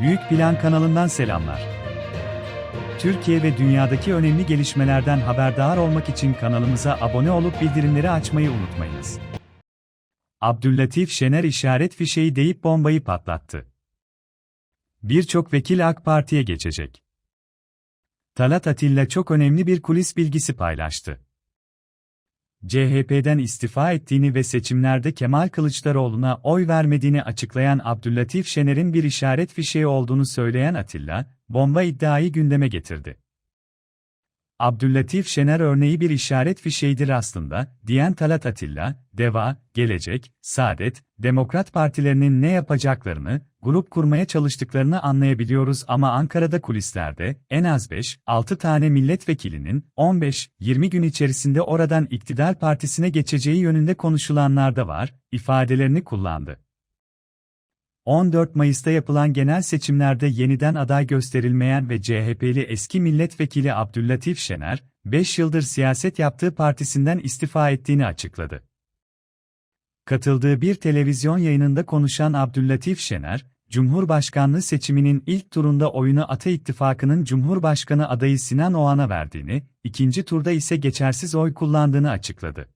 Büyük Plan kanalından selamlar. Türkiye ve dünyadaki önemli gelişmelerden haberdar olmak için kanalımıza abone olup bildirimleri açmayı unutmayınız. Abdüllatif Şener işaret fişeği deyip bombayı patlattı. Birçok vekil AK Parti'ye geçecek. Talat Atilla çok önemli bir kulis bilgisi paylaştı. CHP'den istifa ettiğini ve seçimlerde Kemal Kılıçdaroğlu'na oy vermediğini açıklayan Abdüllatif Şener'in bir işaret fişeği olduğunu söyleyen Atilla, bomba iddiayı gündeme getirdi. Abdüllatif Şener örneği bir işaret fişeğidir aslında, diyen Talat Atilla, Deva, Gelecek, Saadet, Demokrat Partilerinin ne yapacaklarını, grup kurmaya çalıştıklarını anlayabiliyoruz ama Ankara'da kulislerde, en az 5-6 tane milletvekilinin, 15-20 gün içerisinde oradan iktidar partisine geçeceği yönünde konuşulanlar da var, ifadelerini kullandı. 14 Mayıs'ta yapılan genel seçimlerde yeniden aday gösterilmeyen ve CHP'li eski milletvekili Abdüllatif Şener, 5 yıldır siyaset yaptığı partisinden istifa ettiğini açıkladı. Katıldığı bir televizyon yayınında konuşan Abdüllatif Şener, Cumhurbaşkanlığı seçiminin ilk turunda oyunu Ata İttifakı'nın Cumhurbaşkanı adayı Sinan Oğan'a verdiğini, ikinci turda ise geçersiz oy kullandığını açıkladı.